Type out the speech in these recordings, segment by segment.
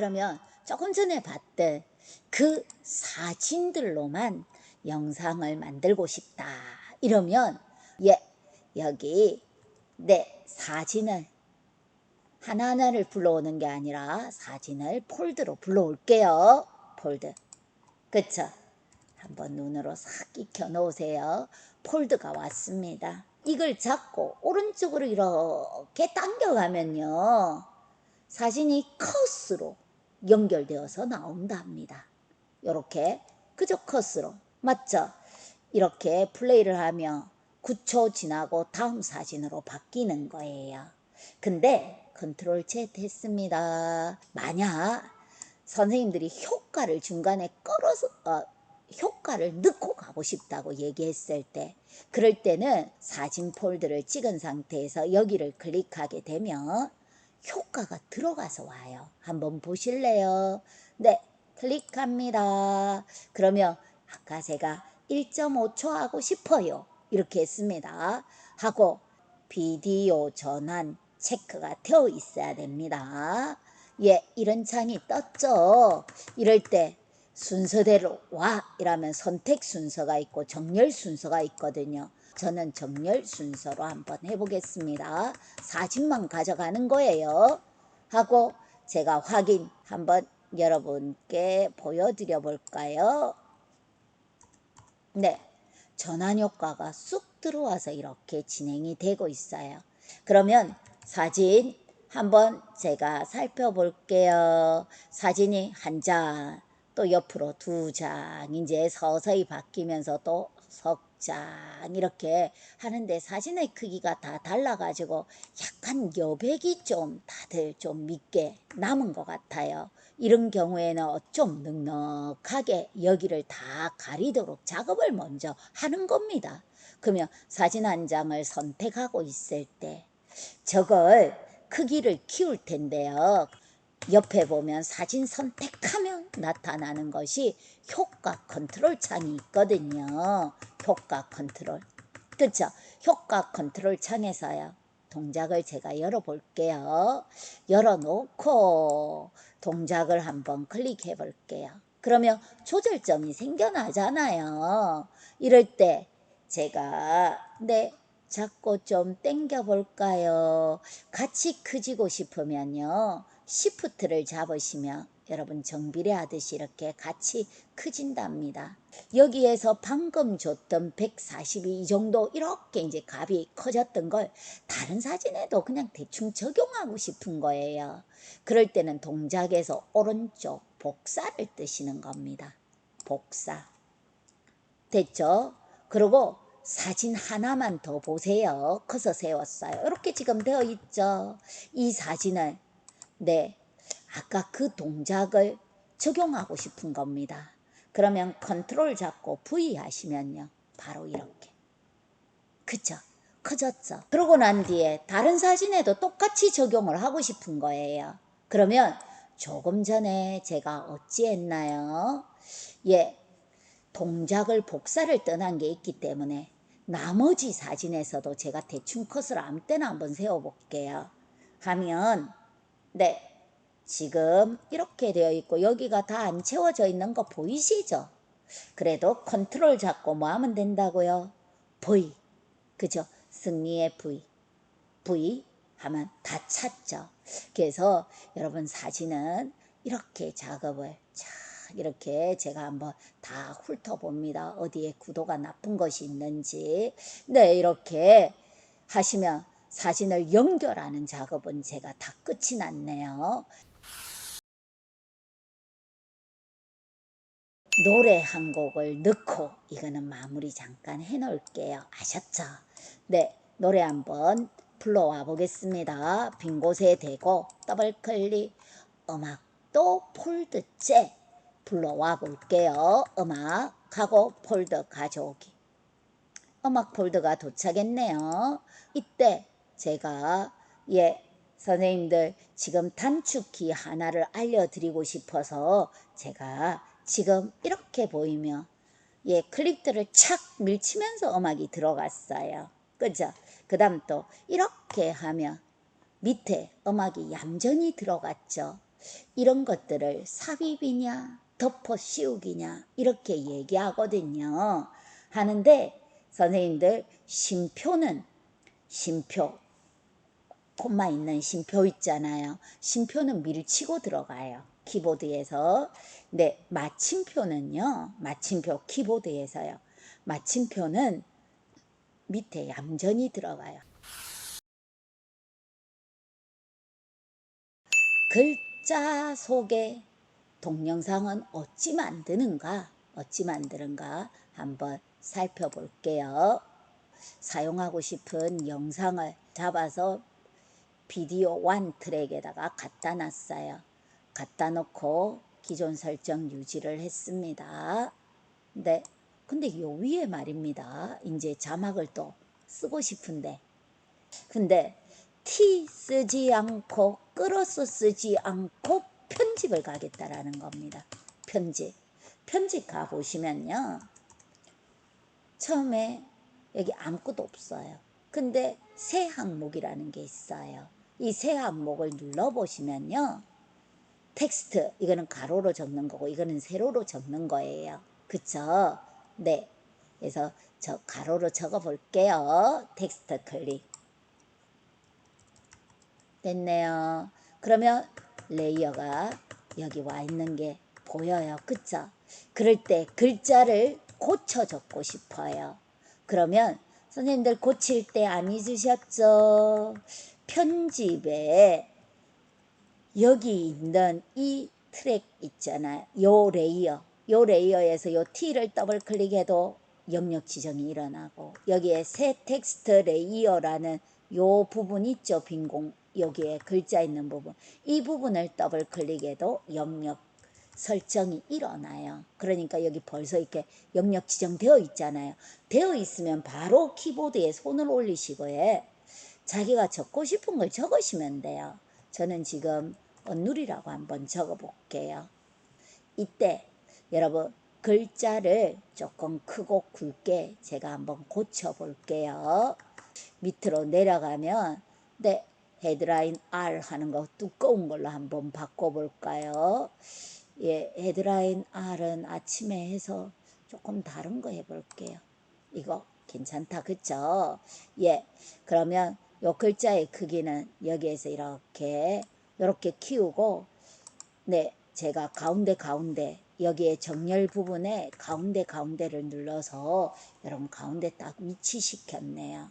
그러면 조금 전에 봤던 그 사진들로만 영상을 만들고 싶다. 이러면 예 여기 네 사진을 하나하나를 불러오는 게 아니라 사진을 폴드로 불러올게요. 폴드. 그쵸? 한번 눈으로 싹 익혀 놓으세요. 폴드가 왔습니다. 이걸 잡고 오른쪽으로 이렇게 당겨가면요. 사진이 컷으로 연결되어서 나온답니다. 이렇게 그저 컷으로 맞죠? 이렇게 플레이를 하며 9초 지나고 다음 사진으로 바뀌는 거예요. 근데 컨트롤 Z 했습니다. 만약 선생님들이 효과를 중간에 끌어서 어, 효과를 넣고 가고 싶다고 얘기했을 때 그럴 때는 사진 폴드를 찍은 상태에서 여기를 클릭하게 되면 효과가 들어가서 와요. 한번 보실래요? 네, 클릭합니다. 그러면 아까 제가 1.5초 하고 싶어요. 이렇게 했습니다. 하고 비디오 전환 체크가 되어 있어야 됩니다. 예, 이런 창이 떴죠. 이럴 때 순서대로 와 이라면 선택 순서가 있고 정렬 순서가 있거든요. 저는 정렬 순서로 한번 해보겠습니다. 사진만 가져가는 거예요. 하고 제가 확인 한번 여러분께 보여드려 볼까요? 네. 전환 효과가 쑥 들어와서 이렇게 진행이 되고 있어요. 그러면 사진 한번 제가 살펴볼게요. 사진이 한 장, 또 옆으로 두 장, 이제 서서히 바뀌면서 또 석 장 이렇게 하는데 사진의 크기가 다 달라가지고 약간 여백이 좀 다들 좀 믿게 남은 것 같아요. 이런 경우에는 좀 넉넉하게 여기를 다 가리도록 작업을 먼저 하는 겁니다. 그러면 사진 한 장을 선택하고 있을 때 저걸 크기를 키울 텐데요. 옆에 보면 사진 선택하면 나타나는 것이 효과 컨트롤 창이 있거든요. 효과 컨트롤. 그렇죠? 효과 컨트롤 창에서요. 동작을 제가 열어볼게요. 열어놓고 동작을 한번 클릭해 볼게요. 그러면 조절점이 생겨나잖아요. 이럴 때 제가 네 잡고 좀 당겨 볼까요? 같이 크지고 싶으면요. 시프트를 잡으시면 여러분 정비례 하듯이 이렇게 같이 크진답니다. 여기에서 방금 줬던 142 정도 이렇게 이제 값이 커졌던 걸 다른 사진에도 그냥 대충 적용하고 싶은 거예요. 그럴 때는 동작에서 오른쪽 복사를 뜨시는 겁니다. 복사. 됐죠? 그리고 사진 하나만 더 보세요. 커서 세웠어요. 이렇게 지금 되어 있죠. 이 사진을 네 아까 그 동작을 적용하고 싶은 겁니다. 그러면 컨트롤 잡고 V 하시면요. 바로 이렇게. 그쵸? 커졌죠? 그러고 난 뒤에 다른 사진에도 똑같이 적용을 하고 싶은 거예요. 그러면 조금 전에 제가 어찌 했나요? 예, 동작을 복사를 떠난 게 있기 때문에 나머지 사진에서도 제가 대충 컷을 아무 때나 한번 세워볼게요. 하면 네 지금 이렇게 되어 있고 여기가 다 안 채워져 있는 거 보이시죠? 그래도 컨트롤 잡고 뭐 하면 된다고요? V 그죠? 승리의 V V 하면 다 찾죠. 그래서 여러분 사진은 이렇게 작업을 자 이렇게 제가 한번 다 훑어봅니다. 어디에 구도가 나쁜 것이 있는지. 네, 이렇게 하시면 사진을 연결하는 작업은 제가 다 끝이 났네요. 노래 한 곡을 넣고 이거는 마무리 잠깐 해 놓을게요. 아셨죠? 네, 노래 한번 불러와 보겠습니다. 빈 곳에 대고 더블 클릭 음악도 폴드 째 불러와 볼게요. 음악 하고 폴더 가져오기. 음악 폴더가 도착했네요. 이때 제가 예 선생님들 지금 단축키 하나를 알려드리고 싶어서 제가 지금 이렇게 보이면 예 클릭들을 착 밀치면서 음악이 들어갔어요. 그죠? 그 다음 또 이렇게 하면 밑에 음악이 얌전히 들어갔죠. 이런 것들을 삽입이냐 덮어 씌우기냐 이렇게 얘기하거든요. 하는데 선생님들 심표는 심표 콤마 있는 심표 있잖아요. 심표는 밀치고 들어가요. 키보드에서. 네, 마침표는요. 마침표 키보드에서요. 마침표는 밑에 얌전히 들어가요. 글자 속에 동영상은 어찌 만드는가? 어찌 만드는가? 한번 살펴볼게요. 사용하고 싶은 영상을 잡아서 비디오 원 트랙에다가 갖다 놨어요. 갖다 놓고 기존 설정 유지를 했습니다. 네. 근데 요 위에 말입니다. 이제 자막을 또 쓰고 싶은데. 근데 T 쓰지 않고 끌어서 쓰지 않고 편집을 가겠다라는 겁니다. 편집. 편집 가 보시면요. 처음에 여기 아무것도 없어요. 근데 새 항목이라는 게 있어요. 이새 항목을 눌러 보시면요. 텍스트 이거는 가로로 적는 거고 이거는 세로로 적는 거예요. 그쵸? 네. 그래서 저 가로로 적어 볼게요. 텍스트 클릭. 됐네요. 그러면 레이어가 여기 와 있는 게 보여요. 그쵸? 그럴 때 글자를 고쳐 적고 싶어요. 그러면 선생님들 고칠 때 안 잊으셨죠? 편집에 여기 있는 이 트랙 있잖아요. 요 레이어. 요 레이어에서 요 T를 더블 클릭해도 영역 지정이 일어나고 여기에 새 텍스트 레이어라는 요 부분 있죠. 빈 공. 여기에 글자 있는 부분. 이 부분을 더블 클릭해도 영역 설정이 일어나요. 그러니까 여기 벌써 이렇게 영역 지정되어 있잖아요. 되어 있으면 바로 키보드에 손을 올리시고요. 자기가 적고 싶은 걸 적으시면 돼요. 저는 지금 언누리라고 한번 적어 볼게요. 이때 여러분 글자를 조금 크고 굵게 제가 한번 고쳐 볼게요. 밑으로 내려가면 네 헤드라인 R 하는 거 두꺼운 걸로 한번 바꿔 볼까요? 예, 헤드라인 R은 아침에 해서 조금 다른 거 해볼게요. 이거 괜찮다, 그쵸? 예, 그러면 요 글자의 크기는 여기에서 이렇게 이렇게 키우고 네 제가 가운데 가운데 여기에 정렬 부분에 가운데 가운데를 눌러서 여러분 가운데 딱 위치시켰네요.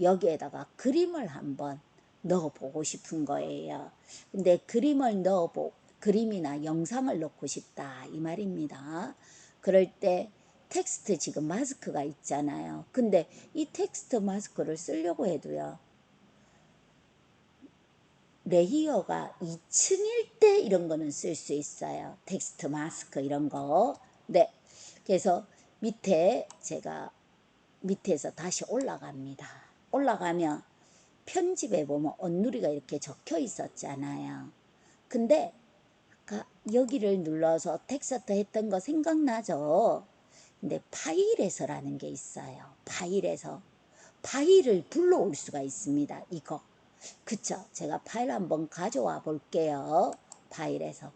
여기에다가 그림을 한번 넣어 보고 싶은 거예요. 근데 그림을 넣어 보 그림이나 영상을 넣고 싶다 이 말입니다. 그럴 때 텍스트 지금 마스크가 있잖아요. 근데 이 텍스트 마스크를 쓰려고 해도요. 레이어가 2층일 때 이런 거는 쓸 수 있어요. 텍스트 마스크 이런 거. 네. 그래서 밑에 제가 밑에서 다시 올라갑니다. 올라가면 편집에 보면 언누리가 이렇게 적혀 있었잖아요. 근데 아까 여기를 눌러서 텍스트 했던 거 생각나죠? 근데 파일에서라는 게 있어요. 파일에서. 파일을 불러올 수가 있습니다. 이거. 그쵸? 제가 파일 한번 가져와 볼게요. 파일에서.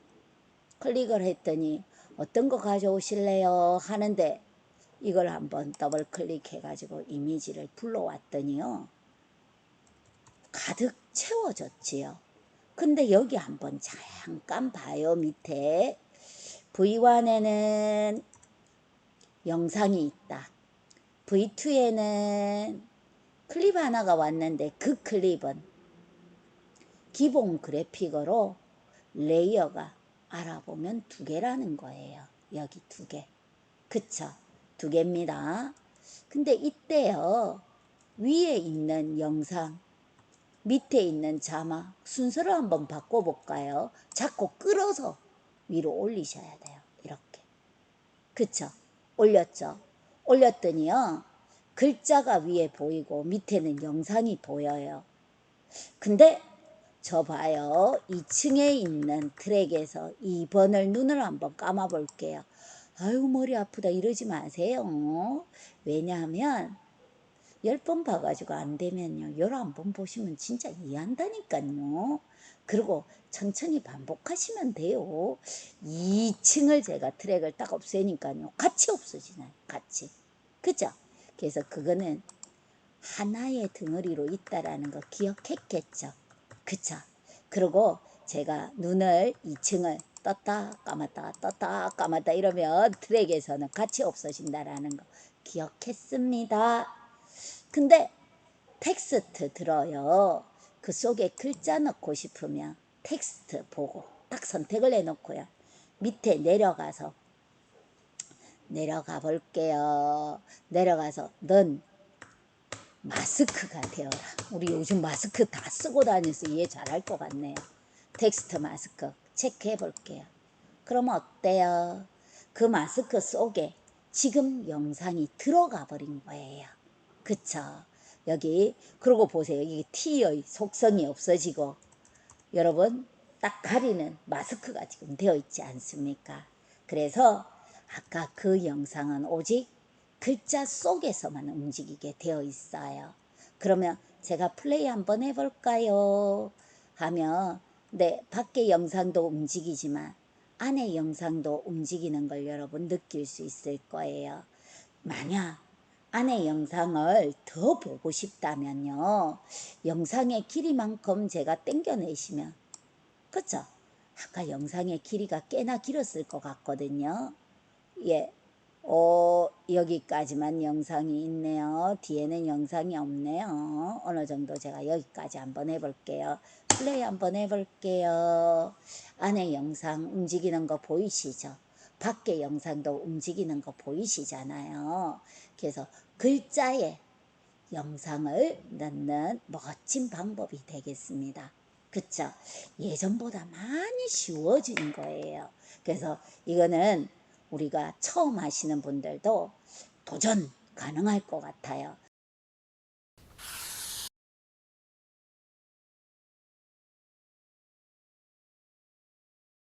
클릭을 했더니 어떤 거 가져오실래요? 하는데 이걸 한번 더블 클릭해가지고 이미지를 불러왔더니요. 가득 채워졌지요. 근데 여기 한번 잠깐 봐요. 밑에 V1에는 영상이 있다. V2에는 클립 하나가 왔는데 그 클립은 기본 그래픽으로 레이어가 알아보면 두 개라는 거예요. 여기 두 개. 그쵸? 두 개입니다. 근데 이때요. 위에 있는 영상, 밑에 있는 자막 순서를 한번 바꿔볼까요? 자꾸 끌어서 위로 올리셔야 돼요. 이렇게. 그쵸? 올렸죠? 올렸더니요. 글자가 위에 보이고 밑에는 영상이 보여요. 근데 저 봐요. 2층에 있는 트랙에서 2번을 눈을 한번 감아 볼게요. 아유 머리 아프다 이러지 마세요. 왜냐하면 열번 봐가지고 안 되면요. 열한 번 보시면 진짜 이해한다니까요. 그리고 천천히 반복하시면 돼요. 2층을 제가 트랙을 딱 없애니까요. 같이 없어지나요. 같이. 그죠? 그래서 그거는 하나의 덩어리로 있다라는 거 기억했겠죠. 그쵸? 그리고 제가 눈을 2층을 떴다 감았다 떴다 감았다 이러면 트랙에서는 같이 없어진다라는 거 기억했습니다. 근데 텍스트 들어요. 그 속에 글자 넣고 싶으면 텍스트 보고 딱 선택을 해놓고요. 밑에 내려가서 내려가 볼게요. 내려가서 넌 마스크가 되어라. 우리 요즘 마스크 다 쓰고 다녀서 이해 잘할 것 같네요. 텍스트 마스크 체크해 볼게요. 그러면 어때요? 그 마스크 속에 지금 영상이 들어가 버린 거예요. 그쵸? 여기 그러고 보세요. 이게 T의 속성이 없어지고 여러분 딱 가리는 마스크가 지금 되어 있지 않습니까? 그래서 아까 그 영상은 오직 글자 속에서만 움직이게 되어 있어요. 그러면 제가 플레이 한번 해볼까요? 하면 네 밖에 영상도 움직이지만 안에 영상도 움직이는 걸 여러분 느낄 수 있을 거예요. 만약 안에 영상을 더 보고 싶다면요. 영상의 길이만큼 제가 땡겨내시면 그쵸? 아까 영상의 길이가 꽤나 길었을 것 같거든요. 예. 어, 여기까지만 영상이 있네요. 뒤에는 영상이 없네요. 어느 정도 제가 여기까지 한번 해볼게요. 플레이 한번 해볼게요. 안에 영상 움직이는 거 보이시죠? 밖에 영상도 움직이는 거 보이시잖아요. 그래서 글자에 영상을 넣는 멋진 방법이 되겠습니다. 그쵸? 예전보다 많이 쉬워진 거예요. 그래서 이거는 우리가 처음 하시는 분들도 도전 가능할 것 같아요.